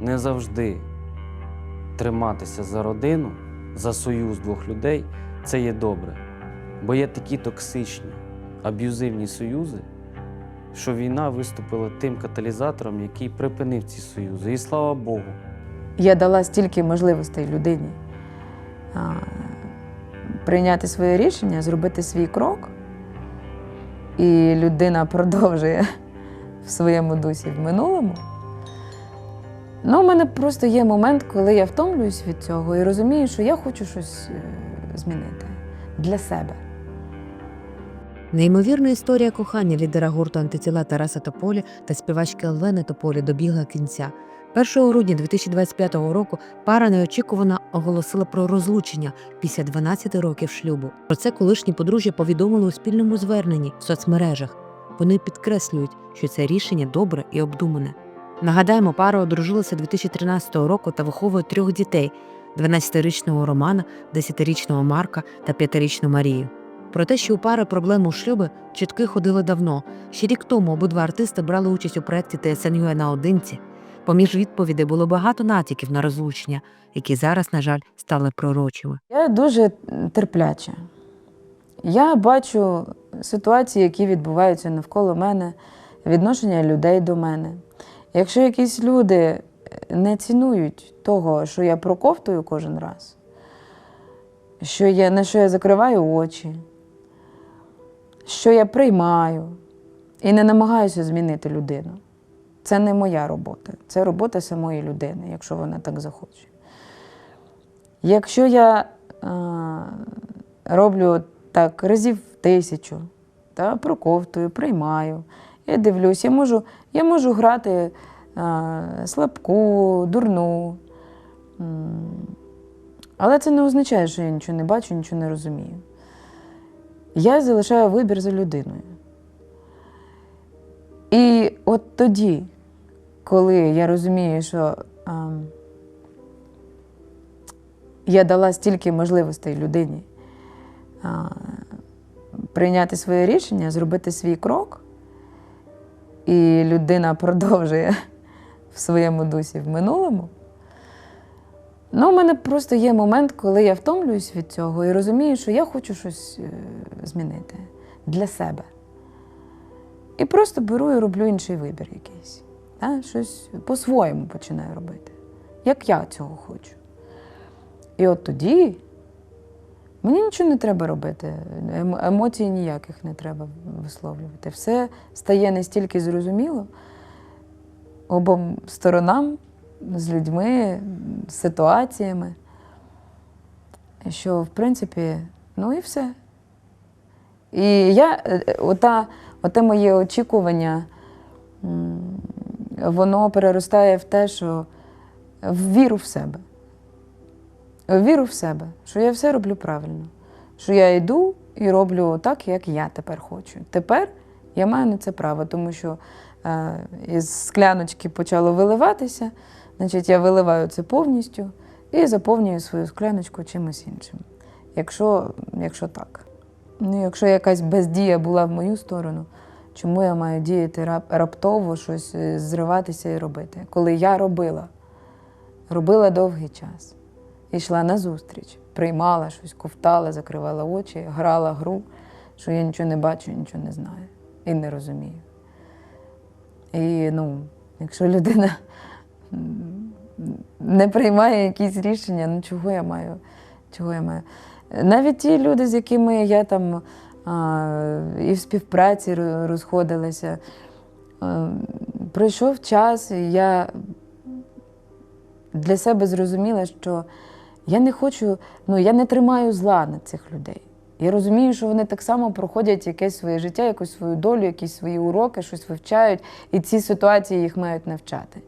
не завжди триматися за родину, за союз двох людей це є добре. Бо є такі токсичні, аб'юзивні союзи, що війна виступила тим каталізатором, який припинив ці союзи. І слава Богу. Я дала стільки можливостей людині а, прийняти своє рішення, зробити свій крок, і людина продовжує в своєму дусі в минулому. Ну, у мене просто є момент, коли я втомлююсь від цього і розумію, що я хочу щось е, змінити для себе. Неймовірна історія кохання лідера гурту антитіла Тараса Тополі та співачки Олени Тополі добігла кінця. 1 грудня 2025 року пара неочікувано оголосила про розлучення після 12 років шлюбу. Про це колишні подружжя повідомили у спільному зверненні в соцмережах. Вони підкреслюють, що це рішення добре і обдумане. Нагадаємо, пара одружилася 2013 року та виховує трьох дітей: 12-річного Романа, 10-річного Марка та 5-річну Марію. Про те, що у пари проблеми у шлюбі, чутки ходили давно. Ще рік тому обидва артисти брали участь у проєкті ТСНЮ наодинці. Поміж відповідей було багато натяків на розлучення, які зараз, на жаль, стали пророчими. Я дуже терпляча. Я бачу ситуації, які відбуваються навколо мене, відношення людей до мене. Якщо якісь люди не цінують того, що я проковтую кожен раз, що я, на що я закриваю очі, що я приймаю і не намагаюся змінити людину. Це не моя робота, це робота самої людини, якщо вона так захоче. Якщо я е, роблю так разів тисячу, та, проковтую, приймаю, я дивлюсь, я можу, я можу грати е, слабку, дурну. Але це не означає, що я нічого не бачу, нічого не розумію. Я залишаю вибір за людиною. І от тоді, коли я розумію, що ем, я дала стільки можливостей людині а, прийняти своє рішення, зробити свій крок, і людина продовжує в своєму дусі в минулому. Ну, у мене просто є момент, коли я втомлююсь від цього і розумію, що я хочу щось е, змінити для себе. І просто беру і роблю інший вибір якийсь. Та? Щось по-своєму починаю робити, як я цього хочу. І от тоді мені нічого не треба робити, ем- емоцій ніяких не треба висловлювати. Все стає настільки зрозуміло обом сторонам, з людьми, з ситуаціями, що, в принципі, ну і все. І я, е, е, ота, оте моє очікування, воно переростає в те, що в віру в себе. Віру в себе, що я все роблю правильно, що я йду і роблю так, як я тепер хочу. Тепер я маю на це право, тому що е, із скляночки почало виливатися, значить, я виливаю це повністю і заповнюю свою скляночку чимось іншим. Якщо, якщо так. Ну, якщо якась бездія була в мою сторону, чому я маю діяти рап- раптово, щось е, зриватися і робити? Коли я робила, робила довгий час, йшла на зустріч, приймала щось, ковтала, закривала очі, грала гру, що я нічого не бачу, нічого не знаю і не розумію. І ну, якщо людина не приймає якісь рішення, ну чого я маю? Чого я маю? Навіть ті люди, з якими я там а, і в співпраці розходилася, а, пройшов час, і я для себе зрозуміла, що я не хочу, ну я не тримаю зла на цих людей. Я розумію, що вони так само проходять якесь своє життя, якусь свою долю, якісь свої уроки, щось вивчають, і ці ситуації їх мають навчати.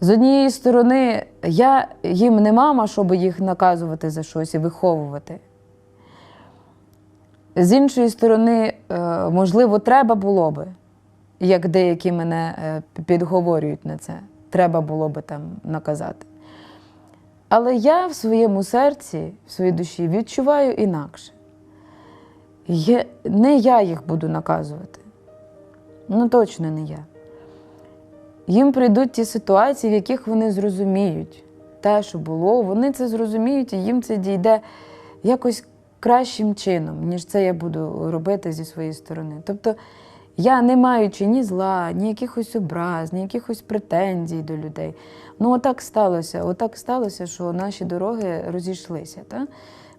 З однієї сторони, я їм не мама, щоб їх наказувати за щось і виховувати. З іншої сторони, е, можливо, треба було би, як деякі мене е, підговорюють на це, треба було би там наказати. Але я в своєму серці, в своїй душі відчуваю інакше. Є, не я їх буду наказувати. Ну, точно не я. їм прийдуть ті ситуації, в яких вони зрозуміють те, що було, вони це зрозуміють, і їм це дійде якось кращим чином, ніж це я буду робити зі своєї сторони. Тобто я не маючи ні зла, ні якихось образ, ні якихось претензій до людей. Ну, отак сталося. Отак сталося, що наші дороги розійшлися. Та?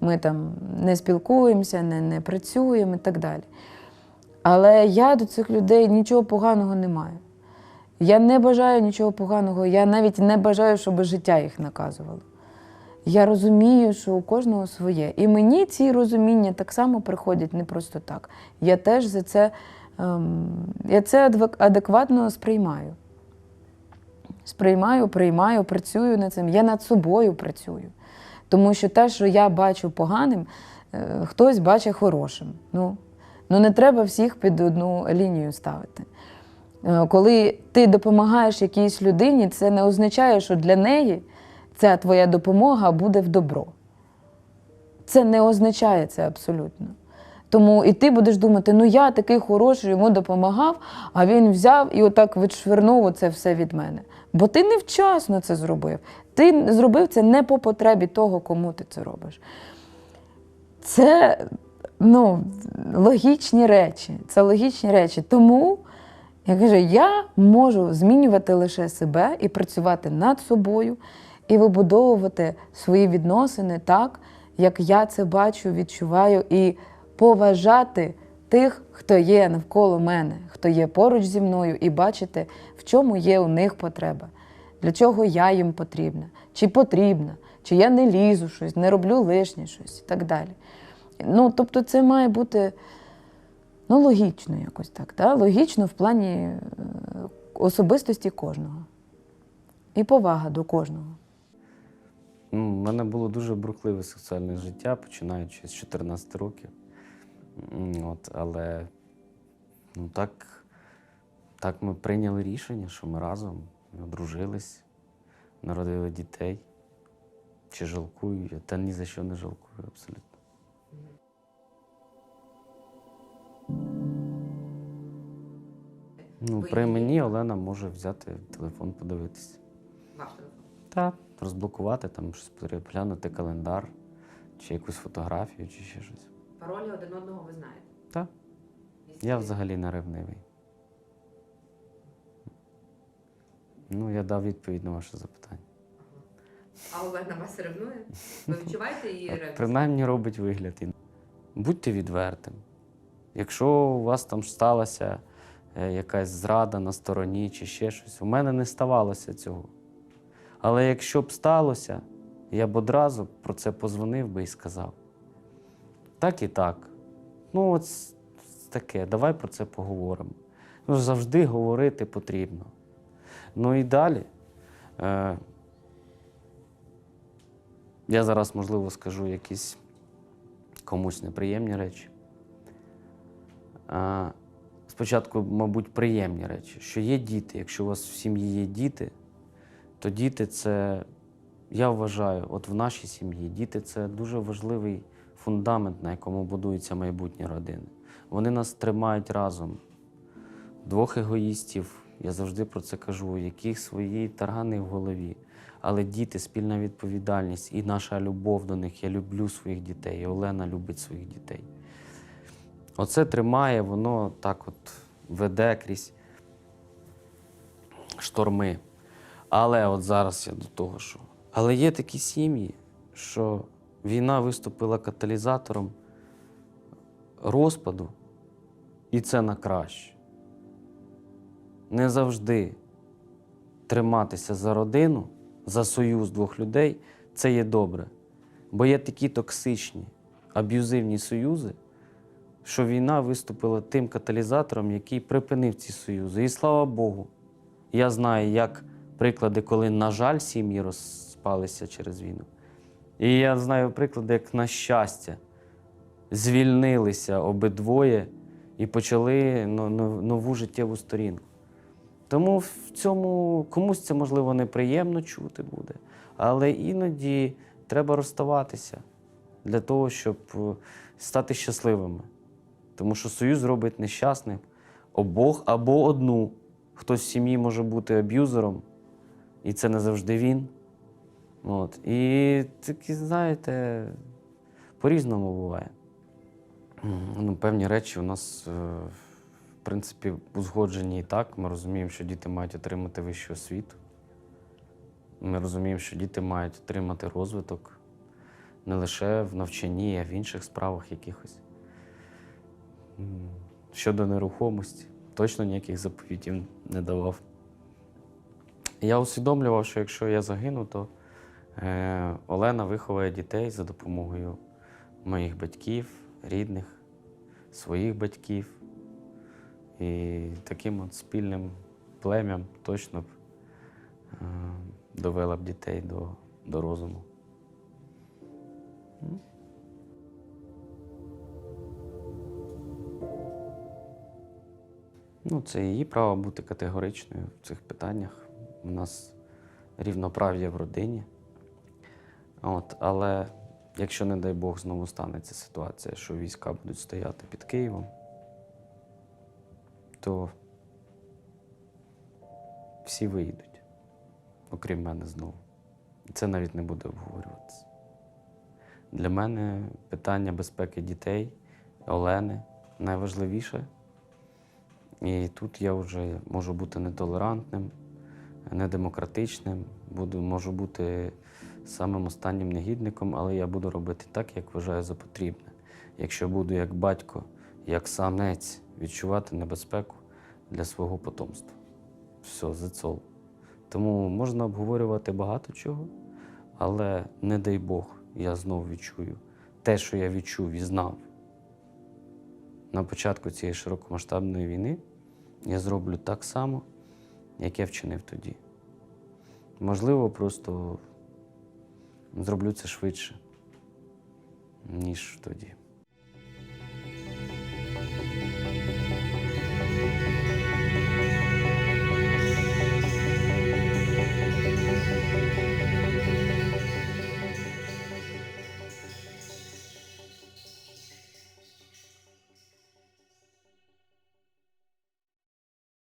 Ми там не спілкуємося, не, не працюємо і так далі. Але я до цих людей нічого поганого не маю. Я не бажаю нічого поганого, я навіть не бажаю, щоб життя їх наказувало. Я розумію, що у кожного своє. І мені ці розуміння так само приходять не просто так. Я теж за це, я це адекватно сприймаю. Сприймаю, приймаю, працюю над цим. Я над собою працюю. Тому що те, що я бачу поганим, е, хтось бачить хорошим. Ну, ну не треба всіх під одну лінію ставити. Е, Коли ти допомагаєш якійсь людині, це не означає, що для неї ця твоя допомога буде в добро. Це не означає це абсолютно. Тому і ти будеш думати, ну я такий хороший, йому допомагав, а він взяв і отак відшвернув це все від мене. Бо ти невчасно це зробив. Ти зробив це не по потребі того, кому ти це робиш. Це ну, логічні речі. Це логічні речі. Тому я кажу, я можу змінювати лише себе і працювати над собою, і вибудовувати свої відносини так, як я це бачу, відчуваю, і поважати тих, хто є навколо мене, хто є поруч зі мною, і бачити, в чому є у них потреба, для чого я їм потрібна, чи потрібна, чи я не лізу щось, не роблю лишнє щось і так далі. Ну, тобто, це має бути ну, логічно якось так. Да? Логічно в плані е, особистості кожного. І повага до кожного. Ну, У мене було дуже бурхливе сексуальне життя, починаючи з 14 років. От, але ну, так, так ми прийняли рішення, що ми разом одружились, народили дітей. Чи жалкую я? Та ні за що не жалкую абсолютно. Ну, при мені Олена може взяти телефон, подивитися. Ваш телефон. Так, розблокувати, там щось переглянути календар, чи якусь фотографію, чи ще щось. Паролі один одного ви знаєте. Так. Я взагалі не ревнивий. Ну, я дав відповідь на ваше запитання. А Олена вас ревнує? Ви відчуваєте її От, принаймні робить вигляд. Будьте відвертим. Якщо у вас там сталася е, якась зрада на стороні чи ще щось, у мене не ставалося цього. Але якщо б сталося, я б одразу про це позвонив би і сказав. Так і так. Ну, от таке, давай про це поговоримо. Ну, завжди говорити потрібно. Ну і далі. Е, я зараз, можливо, скажу якісь комусь неприємні речі. Спочатку, мабуть, приємні речі, що є діти. Якщо у вас в сім'ї є діти, то діти це, я вважаю, от в нашій сім'ї діти це дуже важливий фундамент, на якому будується майбутнє родини. Вони нас тримають разом. Двох егоїстів, я завжди про це кажу, у яких свої таргани в голові. Але діти, спільна відповідальність і наша любов до них. Я люблю своїх дітей, і Олена любить своїх дітей. Оце тримає, воно так от веде крізь шторми. Але от зараз я до того, що. Але є такі сім'ї, що війна виступила каталізатором розпаду, і це на краще. Не завжди триматися за родину, за союз двох людей це є добре. Бо є такі токсичні, аб'юзивні союзи, що війна виступила тим каталізатором, який припинив ці союзи. І слава Богу, я знаю, як приклади, коли, на жаль, сім'ї розпалися через війну. І я знаю приклади, як на щастя, звільнилися обидвоє і почали но- но- нову життєву сторінку. Тому в цьому комусь це можливо неприємно чути буде, але іноді треба розставатися для того, щоб е, стати щасливими. Тому що союз робить нещасним обох або одну, хтось в сім'ї може бути аб'юзером, і це не завжди він. От. І такі, знаєте, по-різному буває. Ну, певні речі у нас, е, в принципі, узгоджені і так. Ми розуміємо, що діти мають отримати вищу освіту. Ми розуміємо, що діти мають отримати розвиток не лише в навчанні, а в інших справах якихось. Щодо нерухомості, точно ніяких заповітів не давав. Я усвідомлював, що якщо я загину, то Олена виховує дітей за допомогою моїх батьків, рідних, своїх батьків. І таким от спільним плем'ям точно б е, довела б дітей до, до розуму. Ну, це її право бути категоричною в цих питаннях. У нас рівноправ'я в родині. От, але якщо, не дай Бог, знову станеться ситуація, що війська будуть стояти під Києвом, то всі виїдуть, окрім мене знову. І це навіть не буде обговорюватися. Для мене питання безпеки дітей, Олени найважливіше. І тут я вже можу бути нетолерантним, недемократичним, буду, можу бути самим останнім негідником, але я буду робити так, як вважаю за потрібне. Якщо буду як батько, як самець відчувати небезпеку для свого потомства. Все, зацол. Тому можна обговорювати багато чого, але не дай Бог, я знову відчую те, що я відчув і знав на початку цієї широкомасштабної війни, я зроблю так само, як я вчинив тоді. Можливо, просто зроблю це швидше, ніж тоді.